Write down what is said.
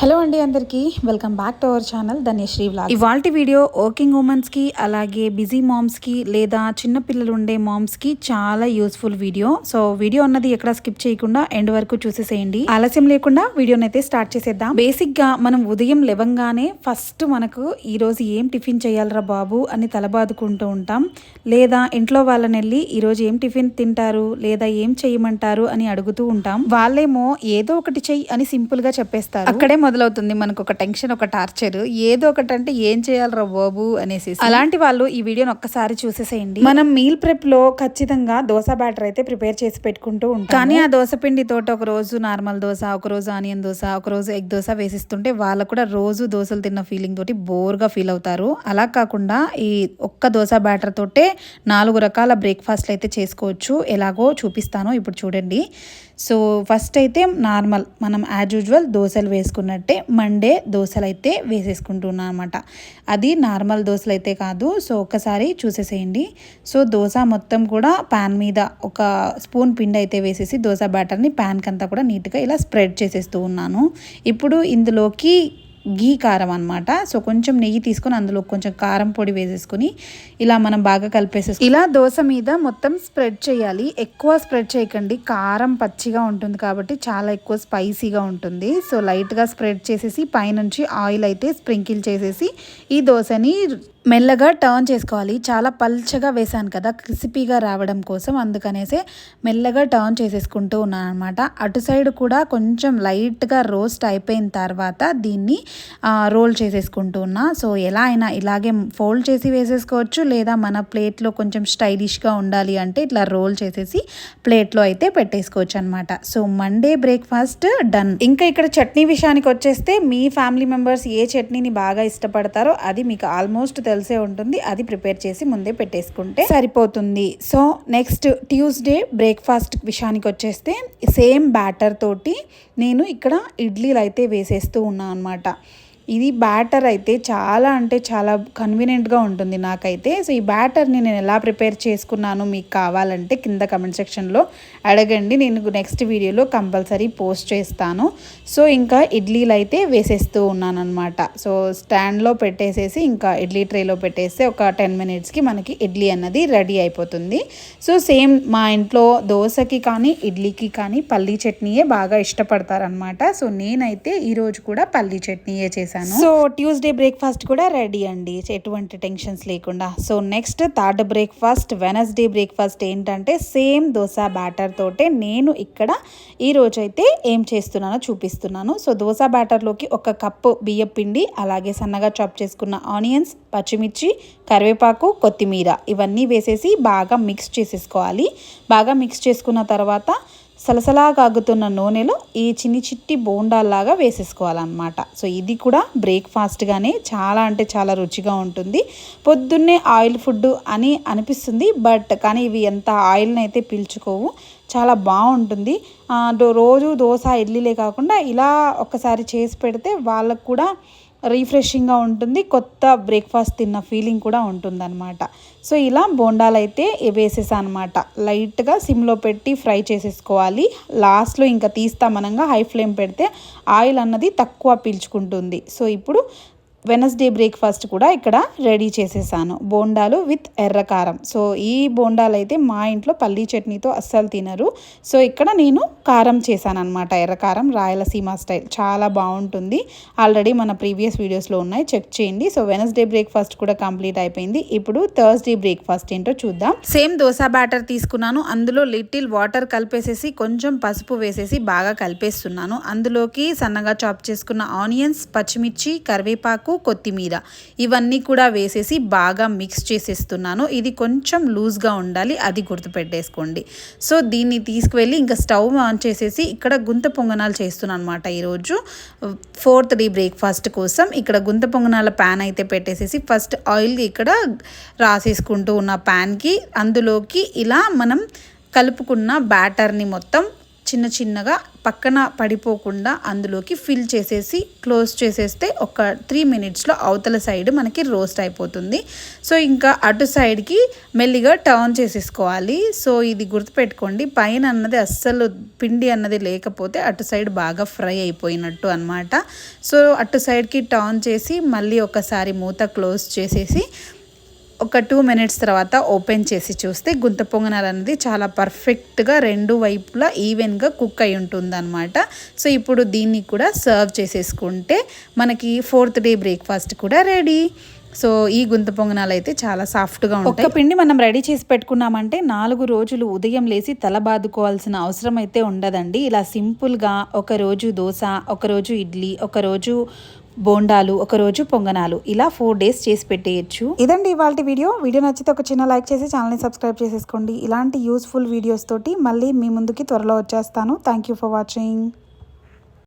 Hello అండి అందరికీ. Welcome back to our channel Dhanyasri vlog ఇవాల్టి వీడియో వర్కింగ్ ఉమెన్స్కి అలాగే బిజీ మామ్స్కి లేదా చిన్న పిల్లలు ఉండే మామ్స్కి చాలా యూస్ఫుల్ వీడియో. సో వీడియో అన్నది ఎక్కడ స్కిప్ చేయకుండా ఎండ్ వరకు చూసేసేయండి. ఆలస్యం లేకుండా వీడియోని అయితే స్టార్ట్ చేసేద్దాం. బేసిక్గా మనం ఉదయం లేవంగానే ఫస్ట్ మనకు ఈరోజు ఏం టిఫిన్ చేయాలరా బాబు అని తలబాదుకుంటూ ఉంటాం. లేదా ఇంట్లో వాళ్ళని వెళ్ళి ఈరోజు ఏం టిఫిన్ తింటారు లేదా ఏం చేయమంటారు అని అడుగుతూ ఉంటాం. వాళ్ళేమో ఏదో ఒకటి చెయ్యి అని సింపుల్గా చెప్పేస్తారు. అక్కడే మొదలవుతుంది. మనకు ఒక టెన్షన్ ఒక టార్చర్. ఏదో ఒకటి అంటే ఏం చేయాలరా బాబు అనేసి. అలాంటి వాళ్ళు ఈ వీడియోని ఒక్కసారి చూసేసేయండి. మనం మీల్ ప్రెప్లో ఖచ్చితంగా దోశ బ్యాటర్ అయితే ప్రిపేర్ చేసి పెట్టుకుంటూ ఉంటాం కానీ ఆ దోశ పిండి తోట ఒక రోజు నార్మల్ దోశ ఒక రోజు ఆనియన్ దోశ ఒక రోజు ఎగ్ దోశ వేసిస్తుంటే వాళ్ళకు కూడా రోజు దోశలు తిన్న ఫీలింగ్ తోటి బోర్గా ఫీల్ అవుతారు. అలా కాకుండా ఈ ఒక్క దోశ బ్యాటర్ తోటే నాలుగు రకాల బ్రేక్ఫాస్ట్లు అయితే చేసుకోవచ్చు. ఎలాగో చూపిస్తాను ఇప్పుడు చూడండి. సో ఫస్ట్ అయితే నార్మల్ మనం యాజ్ యూజువల్ దోశలు వేసుకున్నట్టే మండే దోశలు అయితే వేసేసుకుంటున్నాను అనమాట అది నార్మల్ దోశలు అయితే కాదు. సో ఒక్కసారి చూసేసేయండి. సో దోశ మొత్తం కూడా ప్యాన్ మీద ఒక స్పూన్ పిండి అయితే వేసేసి దోశ బ్యాటర్ని ప్యాన్కి అంతా కూడా నీట్గా ఇలా స్ప్రెడ్ చేసేస్తూ ఉన్నాను. ఇప్పుడు ఇందులోకి గీ కారం అనమాట సో కొంచెం నెయ్యి తీసుకొని అందులో కొంచెం కారం పొడి వేసేసుకొని ఇలా మనం బాగా కలిపేసేసి ఇలా దోశ మీద మొత్తం స్ప్రెడ్ చేయాలి. ఎక్కువ స్ప్రెడ్ చేయకండి. కారం పచ్చిగా ఉంటుంది కాబట్టి చాలా ఎక్కువ స్పైసీగా ఉంటుంది. సో లైట్గా స్ప్రెడ్ చేసేసి పైనుంచి ఆయిల్ అయితే స్ప్రింకిల్ చేసేసి ఈ దోశని మెల్లగా టర్న్ చేసుకోవాలి. చాలా పల్చగా వేసాను కదా క్రిసిపీగా రావడం కోసం. అందుకనేసే మెల్లగా టర్న్ చేసేసుకుంటూ ఉన్నాను అనమాట అటు సైడ్ కూడా కొంచెం లైట్గా రోస్ట్ అయిపోయిన తర్వాత దీన్ని రోల్ చేసేసుకుంటూ ఉన్నా. సో ఎలా అయినా ఇలాగే ఫోల్డ్ చేసి వేసేసుకోవచ్చు. లేదా మన ప్లేట్లో కొంచెం స్టైలిష్గా ఉండాలి అంటే ఇట్లా రోల్ చేసేసి ప్లేట్లో అయితే పెట్టేసుకోవచ్చు అనమాట సో మండే బ్రేక్ఫాస్ట్ డన్ ఇంకా ఇక్కడ చట్నీ విషయానికి వచ్చేస్తే మీ ఫ్యామిలీ మెంబర్స్ ఏ చట్నీని బాగా ఇష్టపడతారో అది మీకు ఆల్మోస్ట్ తెలుసు. ఉంటుంది అది ప్రిపేర్ చేసి ముందే పెట్టేసుకుంటే సరిపోతుంది. సో నెక్స్ట్ ట్యూస్డే బ్రేక్ఫాస్ట్ విషయానికి వచ్చేస్తే సేమ్ బ్యాటర్ తోటి నేను ఇక్కడ ఇడ్లీలు అయితే వేసేస్తూ ఉన్నాను అనమాట ఇది బ్యాటర్ అయితే చాలా అంటే చాలా కన్వీనియంట్గా ఉంటుంది నాకైతే. సో ఈ బ్యాటర్ని నేను ఎలా ప్రిపేర్ చేసుకున్నాను మీకు కావాలంటే కింద కమెంట్ సెక్షన్లో అడగండి. నేను నెక్స్ట్ వీడియోలో కంపల్సరీ పోస్ట్ చేస్తాను. సో ఇంకా ఇడ్లీలు అయితే వేసేస్తూ ఉన్నాను అనమాట సో స్టాండ్లో పెట్టేసేసి ఇంకా ఇడ్లీ ట్రేలో పెట్టేస్తే ఒక టెన్ మినిట్స్కి మనకి ఇడ్లీ అన్నది రెడీ అయిపోతుంది. సో సేమ్ మా ఇంట్లో దోశకి కానీ ఇడ్లీకి కానీ పల్లీ చట్నీయే బాగా ఇష్టపడతారనమాట సో నేనైతే ఈరోజు కూడా పల్లీ చట్నీయే చేశాను. చేశాను. సో ట్యూస్డే బ్రేక్ఫాస్ట్ కూడా రెడీ అండి. ఎటువంటి టెన్షన్స్ లేకుండా. So next third breakfast Wednesday breakfast ఏంటంటే సేమ్ దోశ బ్యాటర్ తోటే నేను ఇక్కడ ఈ రోజు అయితే ఏం చేస్తున్నానో చూపిస్తున్నాను. సో దోశ బ్యాటర్లోకి ఒక కప్పు బియ్యం పిండి అలాగే సన్నగా చాప్ చేసుకున్న ఆనియన్స్ పచ్చిమిర్చి కరివేపాకు కొత్తిమీర ఇవన్నీ వేసేసి బాగా మిక్స్ చేసేసుకోవాలి. బాగా మిక్స్ చేసుకున్న తర్వాత సలసలా కాగుతున్న నూనెలో ఈ చిన్ని చిట్టి బోండాల్లాగా వేసేసుకోవాలన్నమాట. సో ఇది కూడా బ్రేక్ఫాస్ట్గానే చాలా అంటే చాలా రుచిగా ఉంటుంది. పొద్దున్నే ఆయిల్ ఫుడ్ అని అనిపిస్తుంది బట్ కానీ ఇవి ఎంత ఆయిల్ని అయితే పీల్చుకోవు చాలా బాగుంటుంది. రోజు దోశ ఇడ్లీలే కాకుండా ఇలా ఒక్కసారి చేసి పెడితే వాళ్ళకు కూడా రీఫ్రెషింగ్గా ఉంటుంది. కొత్త బ్రేక్ఫాస్ట్ తిన్న ఫీలింగ్ కూడా ఉంటుందన్నమాట. సో ఇలా బోండాలు అయితే వేసేసా అనమాట లైట్గా సిమ్లో పెట్టి ఫ్రై చేసేసుకోవాలి. లాస్ట్లో ఇంకా తీస్తామనంగా హై ఫ్లేమ్ పెడితే ఆయిల్ అన్నది తక్కువ పీల్చుకుంటుంది. సో ఇప్పుడు వెనస్డే బ్రేక్ఫాస్ట్ కూడా ఇక్కడ రెడీ చేసేసాను. బోండాలు విత్ ఎర్రకారం సో ఈ బోండాలు అయితే మా ఇంట్లో పల్లీ చట్నీతో అస్సలు తినరు. సో ఇక్కడ నేను కారం చేశాను అనమాట ఎర్రకారం రాయలసీమ స్టైల్ చాలా బాగుంటుంది. ఆల్రెడీ మన ప్రీవియస్ వీడియోస్లో ఉన్నాయి. చెక్ చేయండి. సో వెనస్డే బ్రేక్ఫాస్ట్ కూడా కంప్లీట్ అయిపోయింది. ఇప్పుడు థర్స్డే బ్రేక్ఫాస్ట్ ఏంటో చూద్దాం. సేమ్ దోశ బ్యాటర్ తీసుకున్నాను. అందులో లిటిల్ వాటర్ కలిపేసేసి కొంచెం పసుపు వేసేసి బాగా కలిపేస్తున్నాను. అందులోకి సన్నగా చాప్ చేసుకున్న ఆనియన్స్ పచ్చిమిర్చి కరివేపాకు కొత్తిమీర. ఇవన్నీ కూడా వేసేసి బాగా మిక్స్ చేసేస్తున్నాను. ఇది కొంచెం లూజ్గా ఉండాలి అది గుర్తుపెట్టేసుకోండి. సో దీన్ని తీసుకువెళ్ళి ఇంకా స్టవ్ ఆన్ చేసేసి ఇక్కడ గుంత పొంగనాలు చేస్తున్నాను అనమాట ఈరోజు. ఫోర్త్ డే బ్రేక్ఫాస్ట్ కోసం ఇక్కడ గుంత పొంగనాల ప్యాన్ అయితే పెట్టేసేసి ఫస్ట్ ఆయిల్ ఇక్కడ రాసేసుకుంటూ ఉన్న ప్యాన్కి అందులోకి ఇలా మనం కలుపుకున్న బ్యాటర్ని మొత్తం చిన్న చిన్నగా పక్కన పడిపోకుండా అందులోకి ఫిల్ చేసేసి క్లోజ్ చేసేస్తే ఒక త్రీ మినిట్స్లో అవతల సైడ్ మనకి రోస్ట్ అయిపోతుంది. సో ఇంకా అటు సైడ్కి మెల్లిగా టర్న్ చేసేసుకోవాలి. సో ఇది గుర్తుపెట్టుకోండి పైన అన్నది అస్సలు పిండి అన్నది లేకపోతే అటు సైడ్ బాగా ఫ్రై అయిపోయినట్టు అనమాట సో అటు సైడ్కి టర్న్ చేసి మళ్ళీ ఒకసారి మూత క్లోజ్ చేసేసి ఒక టూ మినిట్స్ తర్వాత ఓపెన్ చేసి చూస్తే గుంత పొంగనాలు అనేది చాలా పర్ఫెక్ట్గా రెండు వైపులా ఈవెన్గా కుక్ అయి ఉంటుందన్నమాట. సో ఇప్పుడు దీన్ని కూడా సర్వ్ చేసేసుకుంటే మనకి ఫోర్త్ డే బ్రేక్ఫాస్ట్ కూడా రెడీ సో ఈ గుంత పొంగనాలు అయితే చాలా సాఫ్ట్గా ఉంటాయి ఒక్క పిండి మనం రెడీ చేసి పెట్టుకున్నామంటే నాలుగు రోజులు ఉదయం లేసి తల బాదుకోవాల్సిన అవసరం అయితే ఉండదండి. ఇలా సింపుల్గా ఒక రోజు దోశ ఒకరోజు ఇడ్లీ ఒకరోజు బోండాలు ఒకరోజు పొంగనాలు. ఇలా ఫోర్ డేస్ చేసి పెట్టేయచ్చు. ఇదండి ఇవాళ వీడియో. వీడియో నచ్చితే ఒక చిన్న లైక్ చేసి ఛానల్ని సబ్స్క్రైబ్ చేసేసుకోండి. ఇలాంటి యూస్ఫుల్ వీడియోస్ తోటి మళ్ళీ మీ ముందుకి త్వరలో వచ్చేస్తాను. Thank you for watching